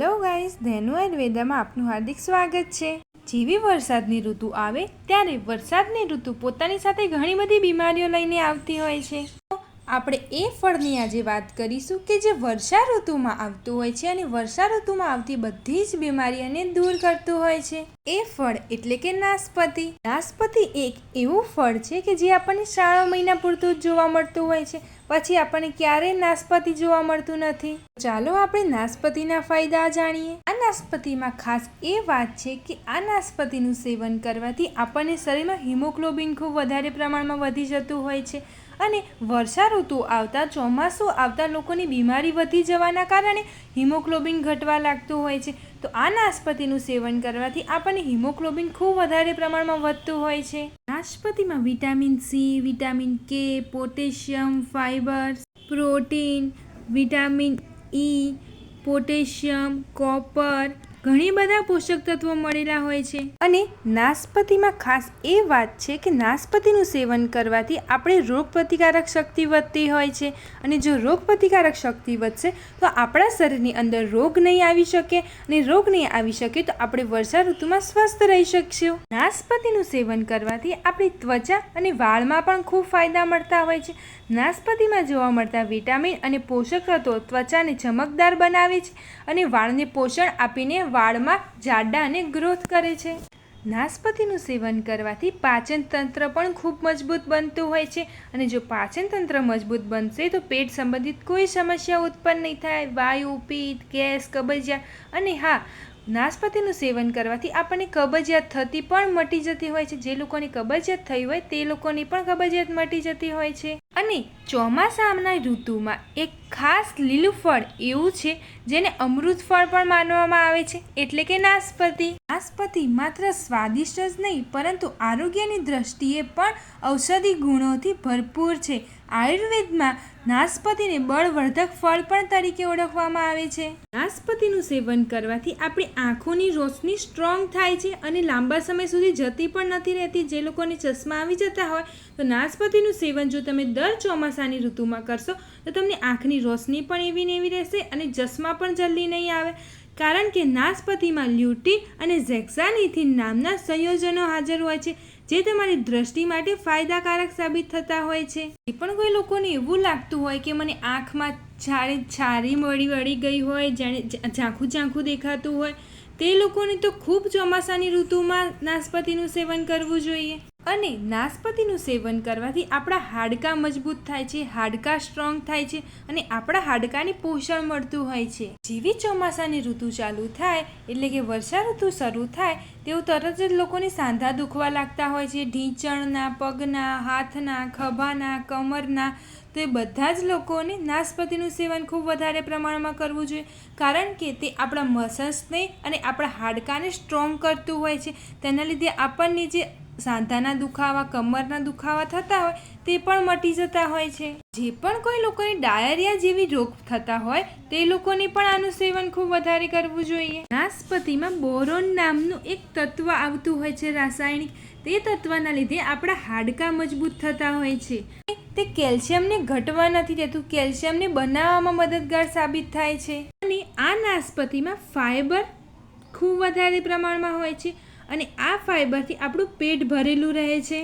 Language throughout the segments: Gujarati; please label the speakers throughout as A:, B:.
A: હેલો ગાઈઝ ધેનુ આયુર્વેદામાં આપનું હાર્દિક સ્વાગત છે. જેવી વરસાદની ઋતુ આવે, ત્યારે વરસાદની ઋતુ પોતાની સાથે ઘણી બધી બીમારીઓ લઈને આવતી હોય છે. આપણે એ ફળની આજે વાત કરીશું કે જે વર્ષા ઋતુમાં આવતું હોય છે અને વર્ષા ઋતુમાં આવતી બધી જ બીમારીઓને દૂર કરતું હોય છે. એ ફળ એટલે કે નાશપતિ. નાશપતિ એક એવું ફળ છે કે જે આપણને શ્રાવણ મહિના પૂરતું જ જોવા મળતું હોય છે. પછી આપણને ક્યારેય નાશપતિ જોવા મળતું નથી. ચાલો આપણે નાશપતિના ફાયદા જાણીએ. આ નાશપતિમાં ખાસ એ વાત છે કે આ નાશપતિનું સેવન કરવાથી આપણને શરીરમાં હિમોગ્લોબિન ખૂબ વધારે પ્રમાણમાં વધી જતું હોય છે. અને વર્ષા ઋતુ આવતા ચોમાસું આવતા લોકોની બીમારી વધી જવાના કારણે હિમોગ્લોબિન ઘટવા લાગતું હોય છે. તો આ નાશપતિનું સેવન કરવાથી આપણને હિમોગ્લોબિન ખૂબ વધારે પ્રમાણમાં વધતું હોય છે. નાશપતિમાં vitamin C, vitamin K, potassium fibre protein, vitamin E, potassium, copper ઘણી બધા પોષક તત્વો મળેલા હોય છે. અને નાસપતિમાં ખાસ એ વાત છે કે નાસપતિનું સેવન કરવાથી આપણે રોગ પ્રતિકારક શક્તિ વધતી હોય છે. અને જો રોગ પ્રતિકારક શક્તિ વધશે, તો આપણા શરીરની અંદર રોગ નહીં આવી શકે. અને રોગ નહીં આવી શકે તો આપણે વર્ષા ઋતુમાં સ્વસ્થ રહી શકશું. નાશપતિનું સેવન કરવાથી આપણી ત્વચા અને વાળમાં પણ ખૂબ ફાયદા મળતા હોય છે. નાશપતિમાં જોવા મળતા વિટામિન અને પોષક તત્વો ત્વચાને ચમકદાર બનાવે છે. અને વાળને પોષણ આપીને વાળમાં જાડા અને ગ્રોથ કરે છે. નાસપતિનું સેવન કરવાથી પાચન તંત્ર પણ ખૂબ મજબૂત બનતું હોય છે અને જો પાચન તંત્ર મજબૂત બનશે તો પેટ સંબંધિત કોઈ સમસ્યા ઉત્પન્ન નહીં થાય. વાયુ, પિત્ત, ગેસ, કબજિયાત અને હા, નાસપતિનું સેવન કરવાથી આપણને કબજિયાત થતી પણ મટી જતી હોય છે. જે લોકોની કબજિયાત થઈ હોય તે લોકોની પણ કબજિયાત મટી જતી હોય છે. અને ચોમાસાના ઋતુમાં એક ખાસ લીલું ફળ એવું છે જેને અમૃત ફળ પણ માનવામાં આવે છે. એટલે કે નાશપતિ. નાસપતિ માત્ર સ્વાદિષ્ટ જ નહીં, પરંતુ આરોગ્યની દ્રષ્ટિએ પણ ઔષધિ ગુણોથી ભરપૂર છે. આયુર્વેદમાં નાશપતિને બળવર્ધક ફળ પણ તરીકે ઓળખવામાં આવે છે. નાશપતિનું સેવન કરવાથી આપણી આંખોની રોશની સ્ટ્રોંગ થાય છે અને લાંબા સમય સુધી જતી પણ નથી રહેતી. જે લોકોને ચશ્મા આવી જતા હોય, તો નાશપતિનું સેવન જો તમે દર ચોમાસાની ઋતુમાં કરશો, તો તમને આંખની રોશની પણ એવી ને એવી રહેશે અને ચશ્મા પણ જલ્દી નહીં આવે. કારણ કે નાશપતિમાં લ્યુટી અને ઝેક્સાનિથિન નામના સંયોજનો હાજર હોય છે. જે તમારી દ્રષ્ટિ માટે ફાયદાકારક સાબિત થતા હોય છે. એ પણ કોઈ લોકોને એવું લાગતું હોય કે મને આંખમાં છારી છારી મળી વળી ગઈ હોય, જાણે ઝાંખું ઝાંખું દેખાતું હોય, તે લોકોને તો ખૂબ ચોમાસાની ઋતુમાં નાશપતિનું સેવન કરવું જોઈએ. અને નાશપતિનું સેવન કરવાથી આપણા હાડકાં મજબૂત થાય છે, હાડકાં સ્ટ્રોંગ થાય છે અને આપણા હાડકાને પોષણ મળતું હોય છે. જેવી ચોમાસાની ઋતુ ચાલુ થાય એટલે કે વર્ષા ઋતુ શરૂ થાય તેવું તરત જ લોકોને સાંધા દુખવા લાગતા હોય છે. ઢીંચણના, પગના, હાથના, ખભાના, કમરના, તો એ બધા જ લોકોને નાશપતિનું સેવન ખૂબ વધારે પ્રમાણમાં કરવું જોઈએ. કારણ કે તે આપણા મસલ્સને અને આપણા હાડકાને સ્ટ્રોંગ કરતું હોય છે. તેના લીધે આપણને જે સાંધાના દુખાવા, કમરના દુખાવા થતા હોય, તે પણ મટી જતા હોય છે. જે પણ કોઈ લોકોને ડાયરિયા જેવી રોગ થતા હોય, તે લોકોને પણ આનું સેવન ખૂબ વધારે કરવું જોઈએ. નાસપતિમાં બોરોન નામનું એક તત્વ આવતું હોય છે રાસાયણિક. તે તત્વના લીધે આપણા હાડકાં મજબૂત થતા હોય છે. તે કેલ્શિયમને ઘટવા નથી દેતું, કેલ્શિયમને બનાવવામાં મદદગાર સાબિત થાય છે. અને આ નાસપતિમાં ફાઈબર ખૂબ વધારે પ્રમાણમાં હોય છે. અને આ ફાઈબરથી આપણું પેટ ભરેલું રહે છે.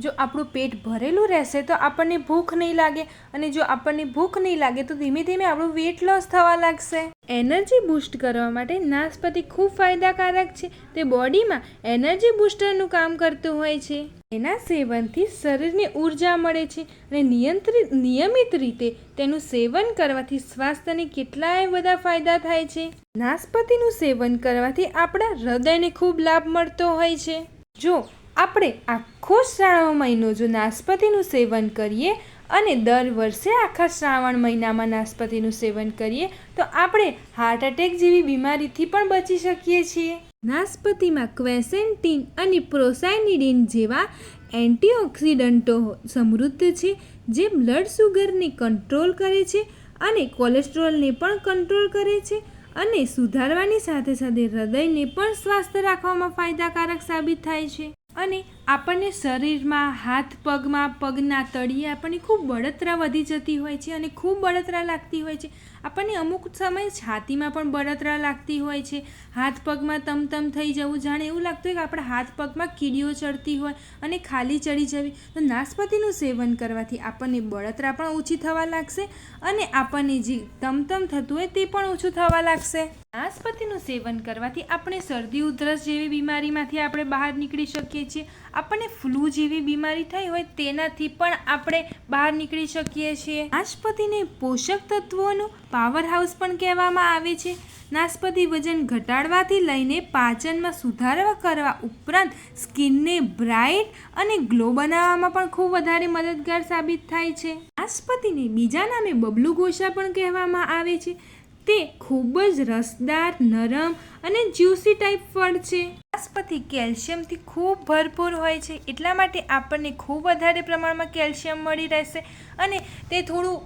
A: જો આપણું પેટ ભરેલું રહેશે તો આપણને ભૂખ નહીં લાગે અને જો આપણને ભૂખ નહીં લાગે તો ધીમે ધીમે આપણું વેટ લોસ થવા લાગશે. એનર્જી બૂસ્ટ કરવા માટે નાશપતિ ખૂબ ફાયદાકારક છે. તે બોડીમાં એનર્જી બૂસ્ટરનું કામ કરતું હોય છે. એના સેવનથી શરીરને ઊર્જા મળે છે અને નિયંત્રિત, નિયમિત રીતે તેનું સેવન કરવાથી સ્વાસ્થ્યને કેટલાય બધા ફાયદા થાય છે. નાશપતિનું સેવન કરવાથી આપણા હૃદયને ખૂબ લાભ મળતો હોય છે. જો આપણે આખો શ્રાવણ મહિનો જો નાશપતિનું સેવન કરીએ અને દર વર્ષે આખા શ્રાવણ મહિનામાં નાશપતિનું સેવન કરીએ, તો આપણે હાર્ટ એટેક જેવી બીમારીથી પણ બચી શકીએ છીએ. નાશપતિમાં ક્વેસેન્ટીન અને પ્રોસાઇનિડીન જેવા એન્ટીઓક્સિડન્ટો સમૃદ્ધ છે, જે બ્લડ સુગરને કંટ્રોલ કરે છે અને કોલેસ્ટ્રોલને પણ કંટ્રોલ કરે છે અને સુધારવાની સાથે સાથે હૃદયને પણ સ્વાસ્થ્ય રાખવામાં ફાયદાકારક સાબિત થાય છે. અને આપણને શરીરમાં હાથ પગમાં પગના તળિયે આપણને ખૂબ બળતરા વધી જતી હોય છે અને ખૂબ બળતરા લાગતી હોય છે. આપણને અમુક સમયે છાતીમાં પણ બળતરા લાગતી હોય છે. હાથ પગમાં તમતમ થઈ જવું જાણે એવું લાગતું હોય કે આપણા હાથ પગમાં કીડીઓ ચડતી હોય અને ખાલી ચડી જવી. તો નાશપતીનું સેવન કરવાથી આપણને બળતરા પણ ઓછી થવા લાગશે અને આપણને જે તમતમ થતું હોય તે પણ ઓછું થવા લાગશે. નાશપતીનું સેવન કરવાથી આપણે શરદી, ઉધરસ જેવી બીમારીમાંથી આપણે બહાર નીકળી શકીએ છીએ. આપણને ફ્લૂ જેવી બીમારી થઈ હોય તેનાથી પણ આપણે બહાર નીકળી શકીએ છીએ. નાશપતિને પોષક તત્વોનું પાવર હાઉસ પણ કહેવામાં આવે છે. નાશપતિ વજન ઘટાડવાથી લઈને પાચનમાં સુધારવા કરવા ઉપરાંત સ્કિનને બ્રાઇટ અને ગ્લો બનાવવામાં પણ ખૂબ વધારે મદદગાર સાબિત થાય છે. નાશપતિને બીજા નામે બબલુ ગોશા પણ કહેવામાં આવે છે. તે ખૂબ જ રસદાર, નરમ અને જ્યુસી ટાઈપ ફળ છે. નાશપતી કેલ્શિયમથી ખૂબ ભરપૂર હોય છે. એટલા માટે આપણને ખૂબ વધારે પ્રમાણમાં કેલ્શિયમ મળી રહેશે અને તે થોડું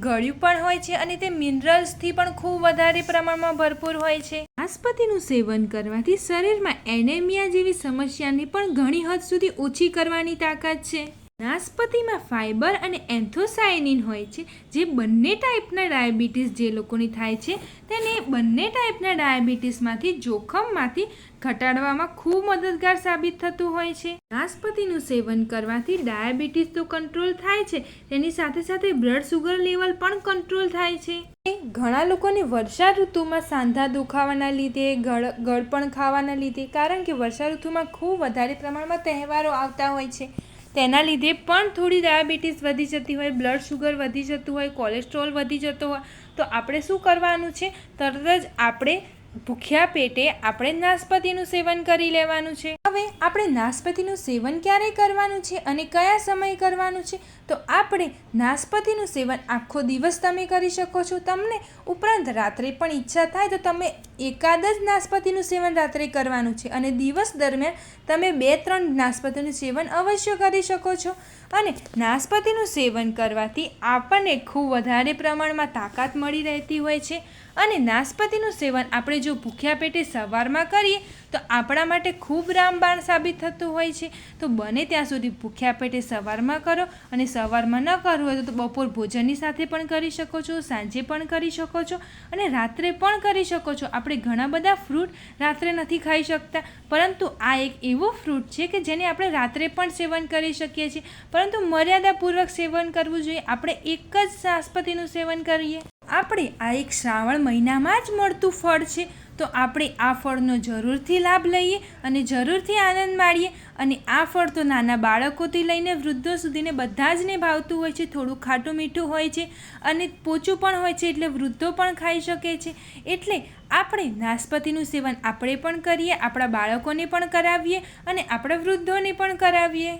A: ગળ્યું પણ હોય છે અને તે મિનરલ્સથી પણ ખૂબ વધારે પ્રમાણમાં ભરપૂર હોય છે. નાશપતીનું સેવન કરવાથી શરીરમાં એનેમિયા જેવી સમસ્યાને પણ ઘણી હદ સુધી ઓછી કરવાની તાકાત છે. નાશપતીમાં ફાઇબર અને એન્થોસાયનિન હોય છે, જે બંને ટાઈપના ડાયાબિટીસ જે લોકોની થાય છે, તેને બંને ટાઈપના ડાયાબિટીસમાંથી જોખમમાંથી ઘટાડવામાં ખૂબ મદદગાર સાબિત થતું હોય છે. નાસપતિનું સેવન કરવાથી ડાયાબિટીસ તો કંટ્રોલ થાય છે, તેની સાથે સાથે બ્લડ સુગર લેવલ પણ કંટ્રોલ થાય છે. ઘણા લોકોને વર્ષા ઋતુમાં સાંધા દુખાવાના લીધે, ગળ ગળપણ ખાવાના લીધે, કારણ કે વર્ષા ઋતુમાં ખૂબ વધારે પ્રમાણમાં તહેવારો આવતા હોય છે. તેના લીધે પણ થોડી ડાયાબિટીસ વધી જતી હોય, બ્લડ શુગર વધી જતું હોય, કોલેસ્ટ્રોલ વધી જતો હોય, તો આપણે શું કરવાનું છે? તરત જ આપણે ભૂખ્યા પેટે આપણે નાસપતિનું સેવન કરી લેવાનું છે. હવે આપણે નાસપતિનું સેવન ક્યારે કરવાનું છે અને કયા સમયે કરવાનું છે? તો આપણે નાસપતિનું સેવન આખો દિવસ તમે કરી શકો છો. તમને ઉપરાંત રાત્રે પણ ઈચ્છા થાય તો તમે એકાદ જ નાસપતિનું સેવન રાત્રે કરવાનું છે અને દિવસ દરમિયાન તમે બે ત્રણ નાસપતિનું સેવન અવશ્ય કરી શકો છો. અને નાસપતિનું સેવન કરવાથી આપણને ખૂબ વધારે પ્રમાણમાં તાકાત મળી રહેતી હોય છે. અને નાશપતીનું સેવન આપણે જો ભૂખ્યા પેટે સવારમાં કરીએ, તો આપણા માટે ખૂબ રામબાણ સાબિત થતું હોય છે. તો બને ત્યાં સુધી ભૂખ્યા પેટે સવારમાં કરો અને સવારમાં ન કરવું હોય તો બપોર ભોજનની સાથે પણ કરી શકો છો, સાંજે પણ કરી શકો છો અને રાત્રે પણ કરી શકો છો. આપણે ઘણા બધા ફ્રૂટ રાત્રે નથી ખાઈ શકતા, પરંતુ આ એક એવો ફ્રૂટ છે કે જેને આપણે રાત્રે પણ સેવન કરી શકીએ છીએ. પરંતુ મર્યાદાપૂર્વક સેવન કરવું જોઈએ. આપણે એક જ નાશપતિનું સેવન કરીએ. આપણે આ એક શ્રાવણ મહિનામાં જ મળતું ફળ છે, તો આપણે આ ફળનો જરૂરથી લાભ લઈએ અને જરૂરથી આનંદ માણીએ અને આ ફળ તો નાના બાળકોથી લઈને વૃદ્ધો સુધીને બધા જ ને ભાવતું હોય છે, થોડું ખાટું મીઠું હોય છે અને પોચું પણ હોય છે એટલે વૃદ્ધો પણ ખાઈ શકે છે. એટલે આપણે નાશપતીનું સેવન આપણે પણ કરીએ, આપણા બાળકોને પણ કરાવીએ અને આપણા વૃદ્ધોને પણ કરાવીએ.